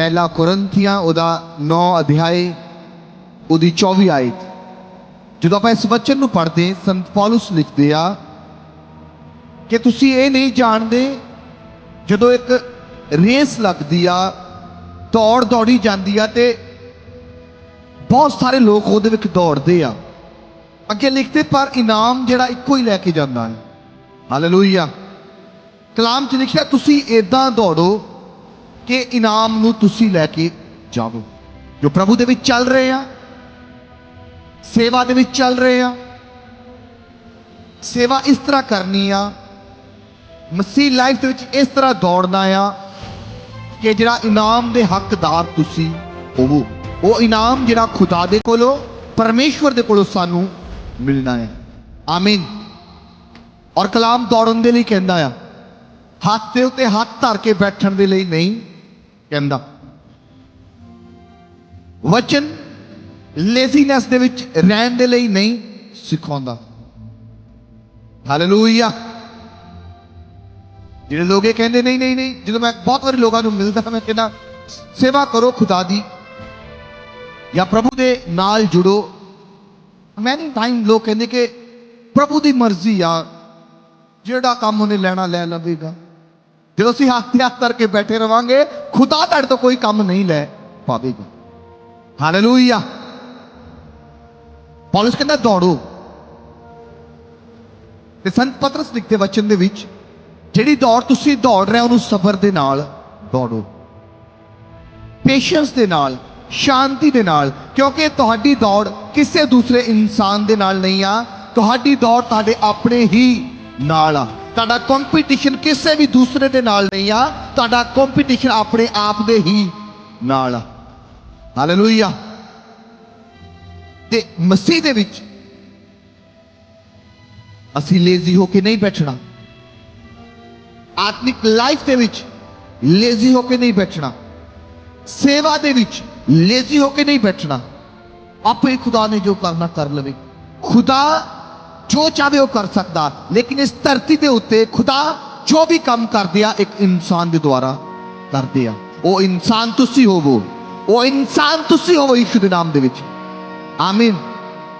ਪਹਿਲਾ ਕੋਰਿੰਥੀਆਂ ਉਹਦਾ 9 ਅਧਿਆਏ, ਉਹਦੀ 24 ਆਇਤ। ਜਦੋਂ ਆਪਾਂ ਇਸ ਵਚਨ ਨੂੰ ਪੜ੍ਹਦੇ ਸੰਤ ਪੌਲਸ ਲਿਖਦੇ ਆ ਕਿ ਤੁਸੀਂ ਇਹ ਨਹੀਂ ਜਾਣਦੇ, ਜਦੋਂ ਇੱਕ ਰੇਸ ਲੱਗਦੀ ਆ, ਦੌੜ ਦੌੜੀ ਜਾਂਦੀ ਆ ਤੇ ਬਹੁਤ ਸਾਰੇ ਲੋਕ ਉਹਦੇ ਵਿੱਚ ਦੌੜਦੇ ਆ। ਅੱਗੇ ਲਿਖਦੇ, ਪਰ ਇਨਾਮ ਜਿਹੜਾ ਇੱਕੋ ਹੀ ਲੈ ਕੇ ਜਾਂਦਾ ਹੈ। ਹਾਲੇਲੂਇਆ। ਕਲਾਮ 'ਚ ਲਿਖਿਆ, ਤੁਸੀਂ ਇਦਾਂ ਦੌੜੋ ਕਿ ਇਨਾਮ ਨੂੰ ਤੁਸੀਂ ਲੈ ਕੇ ਜਾਵੋ, ਜੋ ਪ੍ਰਭੂ ਦੇ ਵਿੱਚ ਚੱਲ ਰਹੇ ਆ, ਸੇਵਾ ਦੇ ਵਿੱਚ ਚੱਲ ਰਹੇ ਆ, ਸੇਵਾ ਇਸ ਤਰ੍ਹਾਂ ਕਰਨੀ ਆ, ਮਸੀਹ ਲਾਈਫ ਦੇ ਵਿੱਚ ਇਸ ਤਰ੍ਹਾਂ ਦੌੜਨਾ ਆ, ਕਿ ਜਿਹੜਾ ਇਨਾਮ ਦੇ ਹੱਕਦਾਰ ਤੁਸੀਂ ਹੋਵੋ, ਉਹ ਇਨਾਮ ਜਿਹੜਾ ਖੁਦਾ ਦੇ ਕੋਲੋਂ, ਪਰਮੇਸ਼ਵਰ ਦੇ ਕੋਲੋਂ ਸਾਨੂੰ ਮਿਲਣਾ ਹੈ। ਆਮੀਨ। ਔਰ ਕਲਾਮ ਦੌੜਨ ਦੇ ਲਈ ਕਹਿੰਦਾ ਆ, ਹੱਥ ਦੇ ਉੱਤੇ ਹੱਥ ਧਰ ਕੇ ਬੈਠਣ ਦੇ ਲਈ ਨਹੀਂ ਕਹਿੰਦਾ, ਵਚਨ ਲੇਜ਼ੀਨੈਸ ਦੇ ਵਿੱਚ ਰਹਿਣ ਦੇ ਲਈ ਨਹੀਂ ਸਿਖਾਉਂਦਾ। ਹਾਲੇਲੂਇਆ ਜਿਹੜੇ ਲੋਕ ਇਹ ਕਹਿੰਦੇ, ਨਹੀਂ ਨਹੀਂ ਨਹੀਂ, ਜਦੋਂ ਮੈਂ ਬਹੁਤ ਵਾਰੀ ਲੋਕਾਂ ਨੂੰ ਮਿਲਦਾ ਮੈਂ ਕਹਿੰਦਾ, ਸੇਵਾ ਕਰੋ ਖੁਦਾ ਦੀ ਜਾਂ ਪ੍ਰਭੂ ਦੇ ਨਾਲ ਜੁੜੋ। ਮੈਨੀ ਟਾਈਮ ਲੋਕ ਕਹਿੰਦੇ ਕਿ ਪ੍ਰਭੂ ਦੀ ਮਰਜ਼ੀ ਆ, ਜਿਹੜਾ ਕੰਮ ਉਹਨੇ ਲੈਣਾ ਲੈ ਲਵੇਗਾ। ਜਦੋਂ ਅਸੀਂ ਹੱਥ ਤੇ ਹੱਥ ਧਰ ਕੇ ਬੈਠੇ ਰਵਾਂਗੇ, ਖੁਦਾ ਤੁਹਾਡੇ ਤੋਂ ਕੋਈ ਕੰਮ ਨਹੀਂ ਲੈ ਪਾਵੇਗਾ। ਹਾਲੇਲੂਇਆ ਪੌਲਸ ਕਹਿੰਦਾ, ਦੌੜੋ। ਤੇ ਸੰਤ ਪਤਰਸ ਲਿਖਦੇ ਵਚਨ ਦੇ ਵਿੱਚ, ਜਿਹੜੀ ਦੌੜ ਤੁਸੀਂ ਦੌੜ ਰਹੇ ਹੋ, ਉਹਨੂੰ ਸਬਰ ਦੇ ਨਾਲ ਦੌੜੋ। ਪੇਸ਼ੈਂਸ ਦੇ ਨਾਲ, ਸ਼ਾਂਤੀ ਦੇ ਨਾਲ, ਕਿਉਂਕਿ ਤੁਹਾਡੀ ਦੌੜ ਕਿਸੇ ਦੂਸਰੇ ਇਨਸਾਨ ਦੇ ਨਾਲ ਨਹੀਂ ਆ। ਤੁਹਾਡੀ ਦੌੜ ਤੁਹਾਡੇ ਆਪਣੇ ਹੀ ਨਾਲ ਆ। ਤੁਹਾਡਾ ਕੰਪੀਟੀਸ਼ਨ ਕਿਸੇ ਵੀ ਦੂਸਰੇ ਦੇ ਨਾਲ ਨਹੀਂ ਆ। ਤੁਹਾਡਾ ਕੰਪੀਟੀਸ਼ਨ ਆਪਣੇ ਆਪ ਦੇ ਹੀ ਨਾਲ ਆ। ਹਾਲੇਲੂਇਆ ਤੇ ਮਸੀਹ ਦੇ ਵਿੱਚ ਅਸੀਂ ਲੇਜ਼ੀ ਹੋ ਕੇ ਨਹੀਂ ਬੈਠਣਾ। ਆਤਮਿਕ ਲਾਈਫ ਦੇ ਵਿੱਚ ਲੇਜ਼ੀ ਹੋ ਕੇ ਨਹੀਂ ਬੈਠਣਾ। ਸੇਵਾ ਦੇ ਵਿੱਚ ਲੇਜ਼ੀ ਹੋ ਕੇ ਨਹੀਂ ਬੈਠਣਾ। ਆਪੇ ਖੁਦਾ ਨੇ ਜੋ ਕਰਨਾ, ਕਰ ਲਵੇ। ਖੁਦਾ ਜੋ ਚਾਹੇ ਉਹ ਕਰ ਸਕਦਾ। ਲੇਕਿਨ ਇਸ ਧਰਤੀ ਦੇ ਉੱਤੇ ਖੁਦਾ ਜੋ ਵੀ ਕੰਮ ਕਰਦੇ ਆ ਇੱਕ ਇਨਸਾਨ ਦੇ ਦੁਆਰਾ ਕਰਦੇ ਆ ਉਹ ਇਨਸਾਨ ਤੁਸੀਂ ਹੋਵੋ। ਉਹ ਇਨਸਾਨ ਤੁਸੀਂ ਹੋਵੋ, ਯਿਸੂ ਦੇ ਨਾਮ ਦੇ ਵਿੱਚ। ਆਮੀਨ।